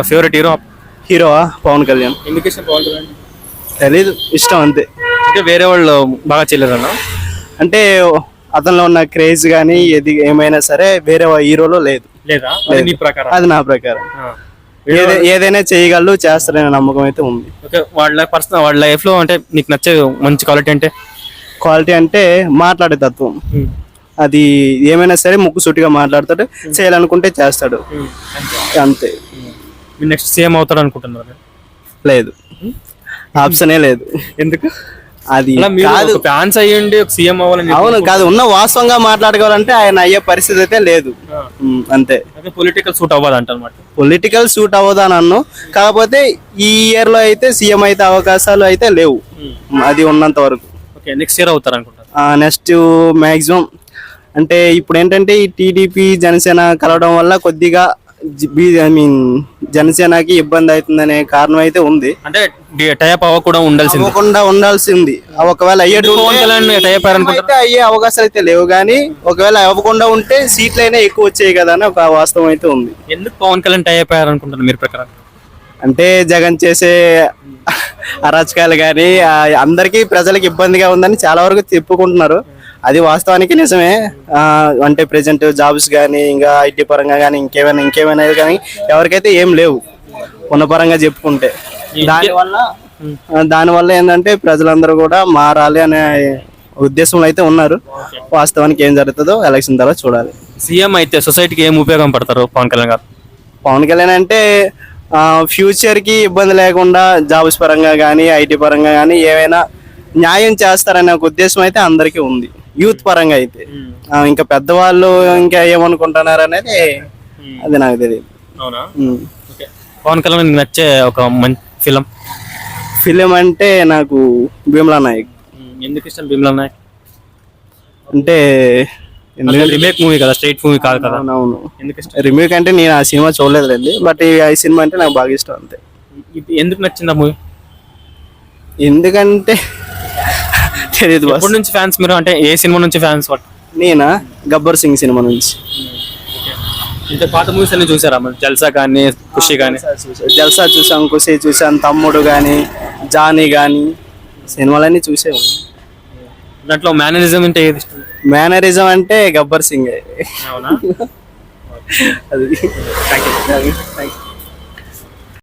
Favourite hero హీరోవా? పవన్ కళ్యాణ్. ఎందుకు ఇష్టం పవన్ కళ్యాణ్? తెలీదు ఇష్టం అంతే. అంటే వేరే వాళ్ళు బాగా చేయలేరన్నా? అంటే అతనిలో ఉన్న క్రేజ్ కానీ ఏది ఏమైనా సరే వేరే హీరోలో లేదు. లేదా? అది నీ ప్రకారం. అది నా ప్రకారం. ఆ. ఏదే- ఏదైనా చేయగలరు చేస్తారనే నమ్మకం అయితే ఉంది. ఓకే వాళ్ళ పర్సనల్ వాళ్ళ లైఫ్లో అంటే నీకు నచ్చే మంచి క్వాలిటీ అంటే? క్వాలిటీ అంటే మాట్లాడే తత్వం. అది ఏమైనా సరే ముక్కు సూటిగా మాట్లాడతాడు చేయాలనుకుంటే చేస్తాడు. అంతే. మీరు నెక్స్ట్ సీఎం అవుతారు అనుకుంటున్నారు లేదు. ఆప్షనే లేదు. ఎందుకు? అది కాదు. ఫ్యాన్స్ అయ్యండి ఒక సీఎం అవ్వాలని అవును కాదు. ఉన్న వాస్తవంగా మాట్లాడుకోవాలంటే ఆయన అయ్యే పరిస్థితి అయితే లేదు. అంతే. పొలిటికల్ సూట్ అవ్వదు అంట పొలిటికల్ సూట్ అవ్వదా నన్ను కాకపోతే ఈ ఇయర్లో అయితే సీఎం అయితే అవకాశాలు అయితే లేవు. అది ఉన్నంత వరకు. ఓకే నెక్స్ట్ ఇయర్ అవుతారు అనుకుంటారు. నెక్స్ట్ మాక్సిమం అంటే ఇప్పుడు ఏంటంటే ఈ టీడీపీ జనసేన కలవడం వల్ల కొద్దిగా ఐ మీన్ జనసేనకి ఇబ్బంది అవుతుందనే కారణం అయితే ఉంది. అంటే టైప్ అవ్వ కూడా ఉండాల్సింది. అవ్వకుండా ఉండాల్సి ఉంది ఒకవేళ అయ్యేటు పవన్ కళ్యాణ్ టైప్ అయ్యారనుకుంటారు అయితే అయ్యే అవకాశాలు అయితే లేవు కానీ ఒకవేళ అవ్వకుండా ఉంటే సీట్లు అయినా ఎక్కువ వచ్చాయి కదా అని ఒక వాస్తవం అయితే ఉంది. ఎందుకు పవన్ కళ్యాణ్ టైప్ అయ్యారనుకుంటారు మీరు ప్రకారం? అంటే జగన్ చేసే అరాచకాలు కానీ అందరికీ ప్రజలకు ఇబ్బందిగా ఉందని చాలా వరకు చెప్పుకుంటున్నారు. అది వాస్తవానికి నిజమే. అంటే ప్రెసెంట్ జాబ్స్ కానీ ఇంకా ఐటీ పరంగా కానీ ఇంకేమైనా ఇంకేమైనా కానీ ఎవరికైతే ఏం లేవు. ఉన్న పరంగా చెప్పుకుంటే. దానివల్ల దానివల్ల ఏంటంటే ప్రజలందరూ కూడా మారాలి అనే ఉద్దేశంలో అయితే ఉన్నారు. వాస్తవానికి ఏం జరుగుతుందో ఎలక్షన్ తర్వాత చూడాలి. సీఎం అయితే సొసైటీకి ఏం ఉపయోగం పడతారు పవన్ కళ్యాణ్ గారు? పవన్ కళ్యాణ్ అంటే ఫ్యూచర్కి ఇబ్బంది లేకుండా జాబ్స్ పరంగా కానీ ఐటీ పరంగా కానీ ఏమైనా న్యాయం చేస్తారనే ఒక ఉద్దేశం అయితే అందరికీ ఉంది. యూత్ పరంగా అయితే. ఆ, ఇంకా పెద్దవాళ్ళు ఇంకా ఏమనుకుంటున్నారు అనేది అది నాకు తెలియదు. ఓకే. పవన్ కళ్యాణ్ నచ్చే ఒక మంచి ఫిలం? ఫిలిం అంటే నాకు భీమ్లా నాయక్. ఎందుకు ఇష్టం భీమ్లా నాయక్? అంటే రిమేక్ మూవీ కదా స్ట్రైట్ మూవీ కాదు కదా. అవును ఎందుకు ఇష్టం? రిమ్యూక్ అంటే నేను ఆ సినిమా చూడలేదులేండి బట్ ఈ సినిమా అంటే నాకు బాగా ఇష్టం అంతే. ఎందుకు నచ్చింది ఆ మూవీ ఎందుకంటే తెలియదు బాస్ ఎప్పటి నుంచి ఫ్యాన్స్ మీరు? అంటే ఏ సినిమా నుంచి ఫ్యాన్స్ నేనా? గబ్బర్ సింగ్ సినిమా నుంచి. ఇంత పాత మూవీస్ అన్ని చూసారా? మరి జల్సా కానీ ఖుషి కానీ జల్సా చూసాం. కుసి చూసాం తమ్ముడు కానీ జానీ కానీ సినిమాలన్నీ చూసాము దాంట్లో మేనరిజం అంటే ఏది? మేనరిజం అంటే గబ్బర్ సింగ్. అవునా? అది. Thank you